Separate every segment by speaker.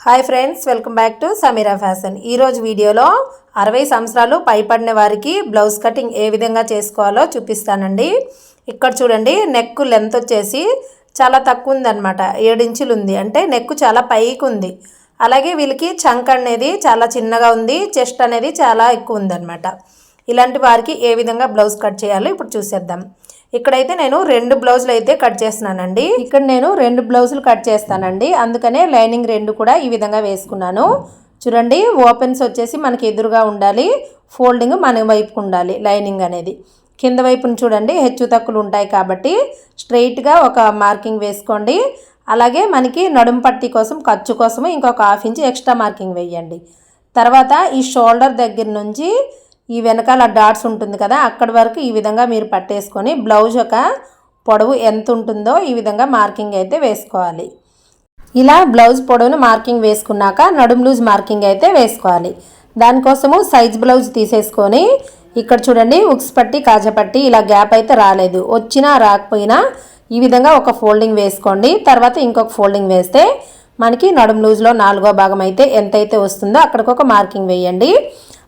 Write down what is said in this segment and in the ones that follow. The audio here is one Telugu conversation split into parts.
Speaker 1: Hi friends welcome back to Sameera fashion ఈరోజు వీడియోలో అరవై సంవత్సరాలు పైపడిన వారికి బ్లౌజ్ కటింగ్ ఏ విధంగా చేసుకోవాలో చూపిస్తానండి. ఇక్కడ చూడండి నెక్ లెంత్ వచ్చేసి చాలా తక్కువ ఉందన్నమాట. ఏడించులు ఉంది. అంటే నెక్ చాలా పైకి ఉంది. అలాగే వీళ్ళకి చంక్ అనేది చాలా చిన్నగా ఉంది. చెస్ట్ అనేది చాలా ఎక్కువ ఉందన్నమాట. ఇలాంటి వారికి ఏ విధంగా బ్లౌజ్ కట్ చేయాలో ఇప్పుడు చూసేద్దాం. ఇక్కడైతే నేను రెండు బ్లౌజులు అయితే కట్ చేస్తున్నానండి. ఇక్కడ నేను రెండు బ్లౌజులు కట్ చేస్తానండి. అందుకనే లైనింగ్ రెండు కూడా ఈ విధంగా వేసుకున్నాను. చూడండి ఓపెన్స్ వచ్చేసి మనకి ఎదురుగా ఉండాలి. ఫోల్డింగ్ మన వైపు ఉండాలి లైనింగ్ అనేది. కింద వైపును చూడండి హెచ్చు తక్కులు ఉంటాయి కాబట్టి స్ట్రైట్గా ఒక మార్కింగ్ వేసుకోండి. అలాగే మనకి నడుము పట్టి కోసం ఖర్చు కోసం ఇంకొక హాఫ్ ఇంచ్ ఎక్స్ట్రా మార్కింగ్ వేయండి. తర్వాత ఈ షోల్డర్ దగ్గర నుంచి ఈ వెనకాల డాట్స్ ఉంటుంది కదా అక్కడి వరకు ఈ విధంగా మీరు పట్టేసుకొని బ్లౌజ్ ఒక పొడవు ఎంత ఉంటుందో ఈ విధంగా మార్కింగ్ అయితే వేసుకోవాలి. ఇలా బ్లౌజ్ పొడవును మార్కింగ్ వేసుకున్నాక నడుము లూజ్ మార్కింగ్ అయితే వేసుకోవాలి. దానికోసము సైజ్ బ్లౌజ్ తీసేసుకొని ఇక్కడ చూడండి ఉక్స్ పట్టి కాజపట్టి ఇలా గ్యాప్ అయితే రాలేదు. వచ్చినా రాకపోయినా ఈ విధంగా ఒక ఫోల్డింగ్ వేసుకోండి. తర్వాత ఇంకొక ఫోల్డింగ్ వేస్తే మనకి నడుము లూజ్లో నాలుగో భాగం అయితే ఎంతైతే వస్తుందో అక్కడికి ఒక మార్కింగ్ వేయండి.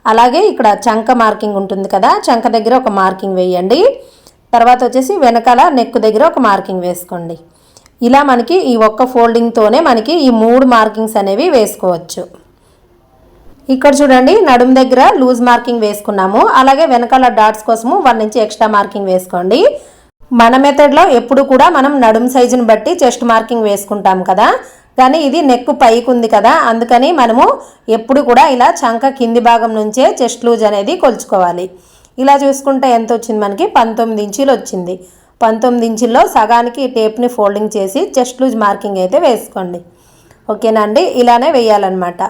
Speaker 1: అలాగే ఇక్కడ చంక మార్కింగ్ ఉంటుంది కదా చంక దగ్గర ఒక మార్కింగ్ వేయండి. తర్వాత వచ్చేసి వెనకాల నెక్ దగ్గర ఒక మార్కింగ్ వేసుకోండి. ఇలా మనకి ఈ ఒక్క ఫోల్డింగ్తోనే మనకి ఈ మూడు మార్కింగ్స్ అనేవి వేసుకోవచ్చు. ఇక్కడ చూడండి నడుము దగ్గర లూజ్ మార్కింగ్ వేసుకున్నాము. అలాగే వెనకాల డాట్స్ కోసము వన్ నుంచి ఎక్స్ట్రా మార్కింగ్ వేసుకోండి. మన మెథడ్లో ఎప్పుడు కూడా మనం నడుము సైజుని బట్టి చెస్ట్ మార్కింగ్ వేసుకుంటాం కదా. కానీ ఇది నెక్ పైకి ఉంది కదా అందుకని మనము ఎప్పుడు కూడా ఇలా చంక కింది భాగం నుంచే చెస్ట్ లూజ్ అనేది కొలుచుకోవాలి. ఇలా చూసుకుంటే ఎంత వచ్చింది మనకి? పంతొమ్మిది ఇంచీలు వచ్చింది. పంతొమ్మిది ఇంచుల్లో సగానికి టేప్ని ఫోల్డింగ్ చేసి చెస్ట్ లూజ్ మార్కింగ్ అయితే వేసుకోండి. ఓకేనా అండి? ఇలానే వేయాలన్నమాట.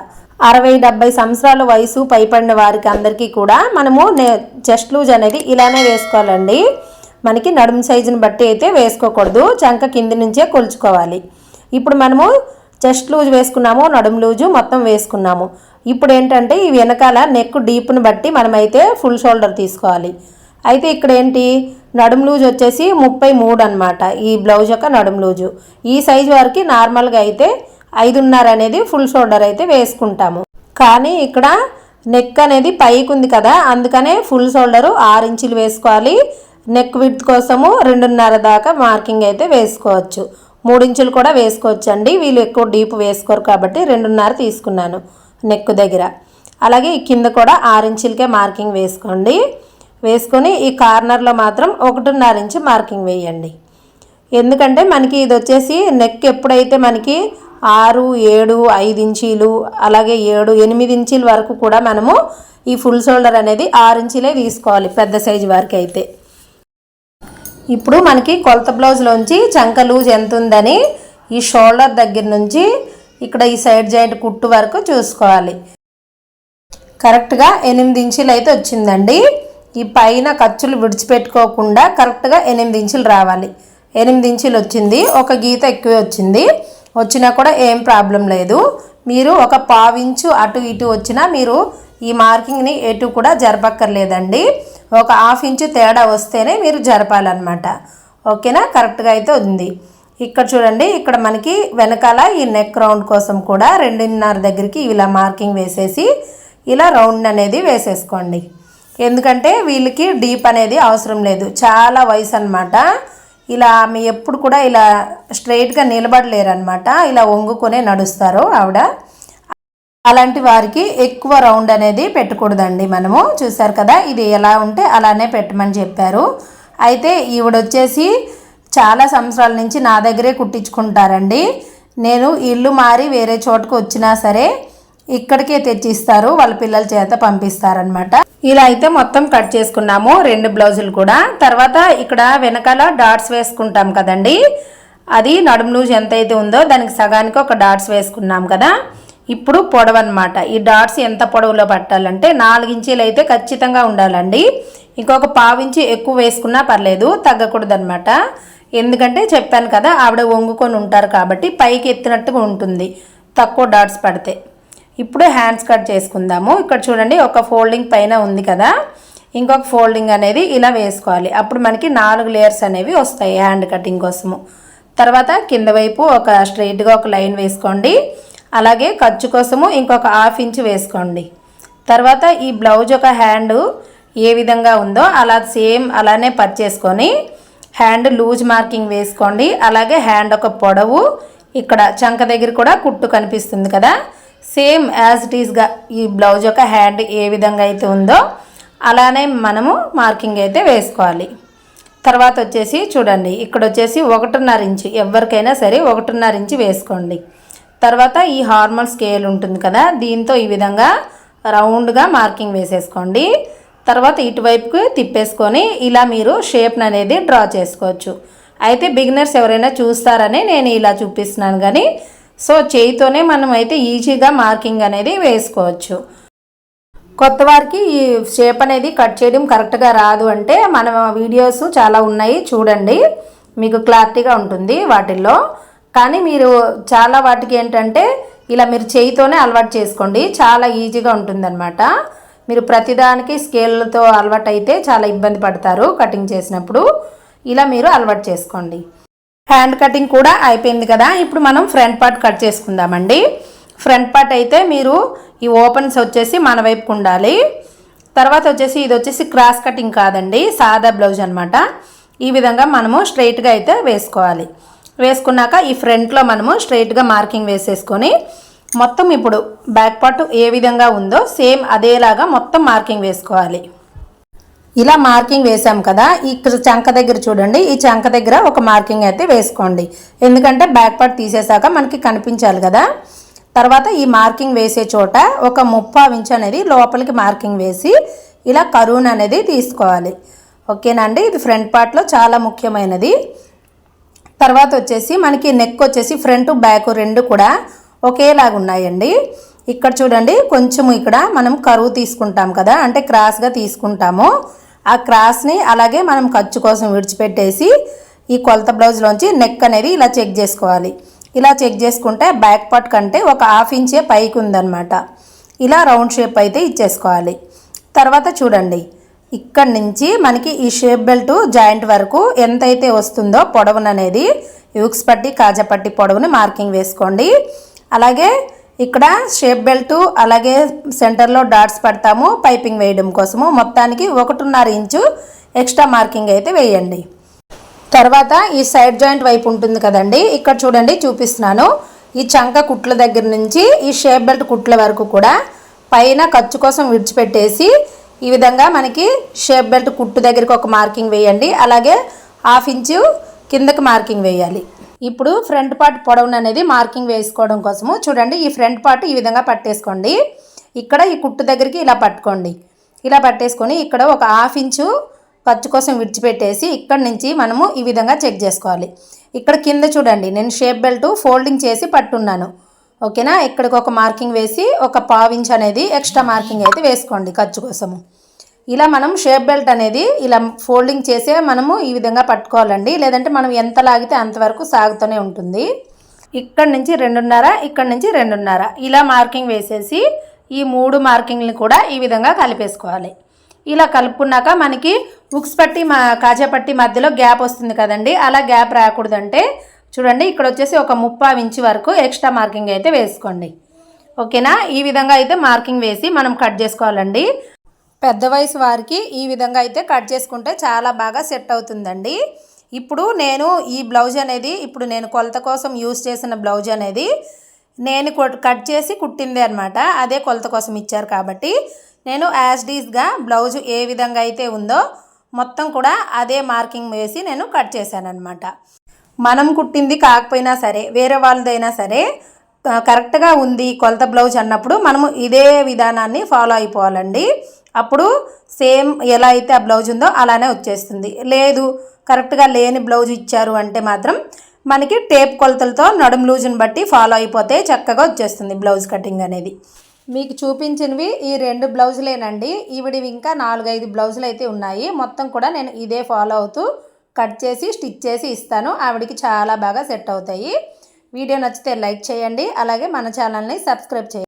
Speaker 1: అరవై డెబ్బై సంవత్సరాల వయసు పైపడిన వారికి అందరికీ కూడా మనము చెస్ట్ లూజ్ అనేది ఇలానే వేసుకోవాలండి. మనకి నడుము సైజుని బట్టి అయితే వేసుకోకూడదు. చంక కింది నుంచే కొలుచుకోవాలి. ఇప్పుడు మనము చెస్ట్ లూజ్ వేసుకున్నాము నడుము లూజు మొత్తం వేసుకున్నాము. ఇప్పుడు ఏంటంటే ఈ వెనకాల నెక్ డీప్ను బట్టి మనమైతే ఫుల్ షోల్డర్ తీసుకోవాలి. అయితే ఇక్కడ ఏంటి నడుము లూజ్ వచ్చేసి ముప్పై మూడు అనమాట ఈ బ్లౌజ్ యొక్క నడుము లూజు. ఈ సైజు వరకు నార్మల్గా అయితే ఐదున్నర అనేది ఫుల్ షోల్డర్ అయితే వేసుకుంటాము. కానీ ఇక్కడ నెక్ అనేది పైకి ఉంది కదా అందుకనే ఫుల్ షోల్డరు ఆరు ఇంచులు వేసుకోవాలి. నెక్ విత్ కోసము రెండున్నర దాకా మార్కింగ్ అయితే వేసుకోవచ్చు. మూడించులు కూడా వేసుకోవచ్చండి. వీళ్ళు ఎక్కువ డీప్ వేసుకోరు కాబట్టి రెండున్నర తీసుకున్నాను నెక్ దగ్గర. అలాగే ఈ కింద కూడా ఆరించులకే మార్కింగ్ వేసుకోండి. వేసుకొని ఈ కార్నర్లో మాత్రం ఒకటిన్నర ఇంచు మార్కింగ్ వేయండి. ఎందుకంటే మనకి ఇది వచ్చేసి నెక్ ఎప్పుడైతే మనకి ఆరు ఏడు ఐదు ఇంచీలు అలాగే ఏడు ఎనిమిది ఇంచీల వరకు కూడా మనము ఈ ఫుల్ షోల్డర్ అనేది ఆరు ఇంచీలే తీసుకోవాలి పెద్ద సైజు వరకు అయితే ఇప్పుడు మనకి కొలత బ్లౌజ్లోంచి చంక లూజ్ ఎంత ఉందని ఈ షోల్డర్ దగ్గర నుంచి ఇక్కడ ఈ సైడ్ జాయింట్ కుట్టు వరకు చూసుకోవాలి. కరెక్ట్గా ఎనిమిది ఇంచులు అయితే వచ్చిందండి. ఈ పైన ఖర్చులు విడిచిపెట్టుకోకుండా కరెక్ట్గా ఎనిమిది ఇంచులు రావాలి. ఎనిమిది ఇంచులు వచ్చింది. ఒక గీత ఎక్కువ వచ్చింది. వచ్చినా కూడా ఏం ప్రాబ్లం లేదు. మీరు ఒక పావించు అటు ఇటు వచ్చినా మీరు ఈ మార్కింగ్ని ఎటు కూడా జరపక్కర్లేదండి. ఒక హాఫ్ ఇంచు తేడా వస్తేనే మీరు జరపాలన్నమాట. ఓకేనా? కరెక్ట్గా అయితే ఉంది. ఇక్కడ చూడండి ఇక్కడ మనకి వెనకాల ఈ నెక్ రౌండ్ కోసం కూడా రెండున్నర దగ్గరికి ఇలా మార్కింగ్ వేసేసి ఇలా రౌండ్ అనేది వేసేసుకోండి. ఎందుకంటే వీళ్ళకి డీప్ అనేది అవసరం లేదు. చాలా వయసు అనమాట ఇలా మీ ఎప్పుడు కూడా ఇలా స్ట్రైట్గా నిలబడలేరు అనమాట ఇలా వంగుకొనే నడుస్తారు ఆవిడ. అలాంటి వారికి ఎక్కువ రౌండ్ అనేది పెట్టకూడదండి మనము. చూసారు కదా ఇది ఎలా ఉంటే అలానే పెట్టమని చెప్పారు. అయితే ఈవిడ వచ్చేసి చాలా సంవత్సరాల నుంచి నా దగ్గరే కుట్టించుకుంటారండి. నేను ఇల్లు మారి వేరే చోటుకు వచ్చినా సరే ఇక్కడికే తెచ్చిస్తారు వాళ్ళ పిల్లల చేత పంపిస్తారనమాట ఇలా అయితే మొత్తం కట్ చేసుకున్నాము రెండు బ్లౌజులు కూడా. తర్వాత ఇక్కడ వెనకాల డాట్స్ వేసుకుంటాం కదండి. అది నడుము లూజ్ ఎంత అయితే ఉందో దానికి సగానికి ఒక డాట్స్ వేసుకున్నాం కదా. ఇప్పుడు పొడవు అనమాట ఈ డాట్స్ ఎంత పొడవులో పట్టాలంటే నాలుగు ఇంచీలు అయితే ఖచ్చితంగా ఉండాలండి. ఇంకొక పావించి ఎక్కువ వేసుకున్నా పర్లేదు తగ్గకూడదు అనమాట ఎందుకంటే చెప్పాను కదా ఆవిడ వంగుకొని ఉంటారు కాబట్టి పైకి ఎత్తినట్టుగా ఉంటుంది. తక్కువ డాట్స్ పడితే. ఇప్పుడు హ్యాండ్స్ కట్ చేసుకుందాము. ఇక్కడ చూడండి ఒక ఫోల్డింగ్ పైన ఉంది కదా. ఇంకొక ఫోల్డింగ్ అనేది ఇలా వేసుకోవాలి. అప్పుడు మనకి నాలుగు లేయర్స్ అనేవి వస్తాయి హ్యాండ్ కటింగ్ కోసము. తర్వాత కింద వైపు ఒక స్ట్రైట్గా ఒక లైన్ వేసుకోండి. అలాగే ఖర్చు కోసము ఇంకొక హాఫ్ ఇంచ్ వేసుకోండి. తర్వాత ఈ బ్లౌజ్ ఒక హ్యాండ్ ఏ విధంగా ఉందో అలా సేమ్ అలానే పర్చేసుకొని హ్యాండ్ లూజ్ మార్కింగ్ వేసుకోండి. అలాగే హ్యాండ్ ఒక పొడవు ఇక్కడ చంక దగ్గర కూడా కుట్టు కనిపిస్తుంది కదా. సేమ్ యాజ్ ఇట్ ఈస్గా ఈ బ్లౌజ్ యొక్క హ్యాండ్ ఏ విధంగా అయితే ఉందో అలానే మనము మార్కింగ్ అయితే వేసుకోవాలి. తర్వాత వచ్చేసి చూడండి ఇక్కడ వచ్చేసి ఒకటిన్నర ఇంచు ఎవరికైనా సరే ఒకటిన్నర ఇంచు వేసుకోండి. తర్వాత ఈ హార్మల్ స్కేల్ ఉంటుంది కదా దీంతో ఈ విధంగా రౌండ్గా మార్కింగ్ వేసేసుకోండి. తర్వాత ఇటువైపుకి తిప్పేసుకొని ఇలా మీరు షేప్ని అనేది డ్రా చేసుకోవచ్చు. అయితే బిగినర్స్ ఎవరైనా చూస్తారని నేను ఇలా చూపిస్తున్నాను కానీ సో చేయితోనే మనం అయితే ఈజీగా మార్కింగ్ అనేది వేసుకోవచ్చు. కొత్త వారికి ఈ షేప్ అనేది కట్ చేయడం కరెక్ట్గా రాదు అంటే మన వీడియోస్ చాలా ఉన్నాయి చూడండి. మీకు క్లారిటీగా ఉంటుంది వాటిల్లో. కానీ మీరు చాలా వాటికి ఏంటంటే ఇలా మీరు చేయితోనే అలవాటు చేసుకోండి. చాలా ఈజీగా ఉంటుందన్నమాట. మీరు ప్రతిదానికి స్కేల్తో అలవాటు అయితే చాలా ఇబ్బంది పడతారు కటింగ్ చేసినప్పుడు. ఇలా మీరు అలవాటు చేసుకోండి. హ్యాండ్ కటింగ్ కూడా అయిపోయింది కదా. ఇప్పుడు మనం ఫ్రంట్ పార్ట్ కట్ చేసుకుందామండి. ఫ్రంట్ పార్ట్ అయితే మీరు ఈ ఓపెన్స్ వచ్చేసి మన వైపుకు ఉండాలి. తర్వాత వచ్చేసి ఇది వచ్చేసి క్రాస్ కటింగ్ కాదండి సాదా బ్లౌజ్ అనమాట ఈ విధంగా మనము స్ట్రైట్గా అయితే వేసుకోవాలి. వేసుకున్నాక ఈ ఫ్రంట్లో మనము స్ట్రైట్గా మార్కింగ్ వేసేసుకొని మొత్తం ఇప్పుడు బ్యాక్ పార్ట్ ఏ విధంగా ఉందో సేమ్ అదేలాగా మొత్తం మార్కింగ్ వేసుకోవాలి. ఇలా మార్కింగ్ వేసాం కదా ఇక్కడ చంక దగ్గర చూడండి ఈ చంక దగ్గర ఒక మార్కింగ్ అయితే వేసుకోండి. ఎందుకంటే బ్యాక్ పార్ట్ తీసేసాక మనకి కనిపించాలి కదా. తర్వాత ఈ మార్కింగ్ వేసే చోట ఒక ముప్పా ఇంచ్ అనేది లోపలికి మార్కింగ్ వేసి ఇలా కరూన్ అనేది తీసుకోవాలి. ఓకేనండి ఇది ఫ్రంట్ పార్ట్లో చాలా ముఖ్యమైనది. తర్వాత వచ్చేసి మనకి నెక్ వచ్చేసి ఫ్రంట్ బ్యాక్ రెండు కూడా ఒకేలాగా ఉన్నాయండి. ఇక్కడ చూడండి కొంచెం ఇక్కడ మనం కరువు తీసుకుంటాం కదా అంటే క్రాస్గా తీసుకుంటాము. ఆ క్రాస్ని అలాగే మనం ఖర్చు కోసం విడిచిపెట్టేసి ఈ కొలత బ్లౌజ్లోంచి నెక్ అనేది ఇలా చెక్ చేసుకోవాలి. ఇలా చెక్ చేసుకుంటే బ్యాక్ పార్ట్ కంటే ఒక హాఫ్ ఇంచే పైకి ఉందన్నమాట. ఇలా రౌండ్ షేప్ అయితే ఇచ్చేసుకోవాలి. తర్వాత చూడండి ఇక్కడి నుంచి మనకి ఈ షేప్ బెల్ట్ జాయింట్ వరకు ఎంతైతే వస్తుందో పొడవుననేది యూక్స్ పట్టి కాజపట్టి పొడవుని మార్కింగ్ వేసుకోండి. అలాగే ఇక్కడ షేప్ బెల్ట్ అలాగే సెంటర్లో డాట్స్ పడతాము పైపింగ్ వేయడం కోసము. మొత్తానికి ఒకటిన్నర ఇంచు ఎక్స్ట్రా మార్కింగ్ అయితే వేయండి. తర్వాత ఈ సైడ్ జాయింట్ వైపు ఉంటుంది కదండి ఇక్కడ చూడండి చూపిస్తున్నాను. ఈ చంక కుట్ల దగ్గర నుంచి ఈ షేప్ బెల్ట్ కుట్ల వరకు కూడా పైన ఖర్చు కోసం విడిచిపెట్టేసి ఈ విధంగా మనకి షేప్ బెల్ట్ కుట్టు దగ్గరికి ఒక మార్కింగ్ వేయండి. అలాగే హాఫ్ ఇంచు కిందకి మార్కింగ్ వేయాలి. ఇప్పుడు ఫ్రంట్ పార్ట్ పొడవును అనేది మార్కింగ్ వేసుకోవడం కోసము చూడండి ఈ ఫ్రంట్ పార్ట్ ఈ విధంగా పట్టేసుకోండి. ఇక్కడ ఈ కుట్టు దగ్గరికి ఇలా పట్టుకోండి. ఇలా పట్టేసుకొని ఇక్కడ ఒక హాఫ్ ఇంచు ఖర్చు కోసం విడిచిపెట్టేసి ఇక్కడ నుంచి మనము ఈ విధంగా చెక్ చేసుకోవాలి. ఇక్కడ కింద చూడండి నేను షేప్ బెల్ట్ ఫోల్డింగ్ చేసి పట్టున్నాను. ఓకేనా? ఇక్కడికి ఒక మార్కింగ్ వేసి ఒక పావించ్ అనేది ఎక్స్ట్రా మార్కింగ్ అయితే వేసుకోండి ఖర్చు కోసము. ఇలా మనం షేప్ బెల్ట్ అనేది ఇలా ఫోల్డింగ్ చేసే మనము ఈ విధంగా పట్టుకోవాలండి. లేదంటే మనం ఎంత లాగితే అంతవరకు సాగుతూనే ఉంటుంది. ఇక్కడ నుంచి రెండున్నర ఇక్కడ నుంచి రెండున్నర. ఇలా మార్కింగ్ వేసేసి ఈ మూడు మార్కింగ్ని కూడా ఈ విధంగా కలిపేసుకోవాలి. ఇలా కలుపుకున్నాక మనకి ఉక్స్ పట్టి మా కాజాపట్టి మధ్యలో గ్యాప్ వస్తుంది కదండి. అలా గ్యాప్ రాకూడదంటే చూడండి ఇక్కడ వచ్చేసి ఒక ముప్పా ఇంచు వరకు ఎక్స్ట్రా మార్కింగ్ అయితే వేసుకోండి. ఓకేనా? ఈ విధంగా అయితే మార్కింగ్ వేసి మనం కట్ చేసుకోవాలండి. పెద్ద వయసు వారికి ఈ విధంగా అయితే కట్ చేసుకుంటే చాలా బాగా సెట్ అవుతుందండి. ఇప్పుడు నేను ఈ బ్లౌజ్ అనేది ఇప్పుడు నేను కొలత కోసం యూస్ చేసిన బ్లౌజ్ అనేది నేను కట్ చేసి కుట్టిందే అనమాట అదే కొలత కోసం ఇచ్చారు కాబట్టి నేను యాజ్ డీస్గా బ్లౌజ్ ఏ విధంగా అయితే ఉందో మొత్తం కూడా అదే మార్కింగ్ వేసి నేను కట్ చేశాను అనమాట మనం కుట్టింది కాకపోయినా సరే వేరే వాళ్ళదైనా సరే కరెక్ట్గా ఉంది కొలత బ్లౌజ్ అన్నప్పుడు మనము ఇదే విధానాన్ని ఫాలో అయిపోవాలండి. అప్పుడు సేమ్ ఎలా అయితే ఆ బ్లౌజ్ ఉందో అలానే వచ్చేస్తుంది. లేదు కరెక్ట్గా లేని బ్లౌజ్ ఇచ్చారు అంటే మాత్రం మనకి టేప్ కొలతలతో నడుము లూజుని బట్టి ఫాలో అయిపోతే చక్కగా వచ్చేస్తుంది బ్లౌజ్ కటింగ్ అనేది. మీకు చూపించినవి ఈ రెండు బ్లౌజులేనండి. ఈవిడివి ఇంకా నాలుగైదు బ్లౌజులు అయితే ఉన్నాయి. మొత్తం కూడా నేను ఇదే ఫాలో అవుతూ కట్ చేసి స్టిచ్ చేసి ఇస్తాను. ఆవిడకి చాలా బాగా సెట్ అవుతాయి. వీడియో నచ్చితే లైక్ చేయండి. అలాగే మన ఛానల్ని సబ్స్క్రైబ్ చేయండి.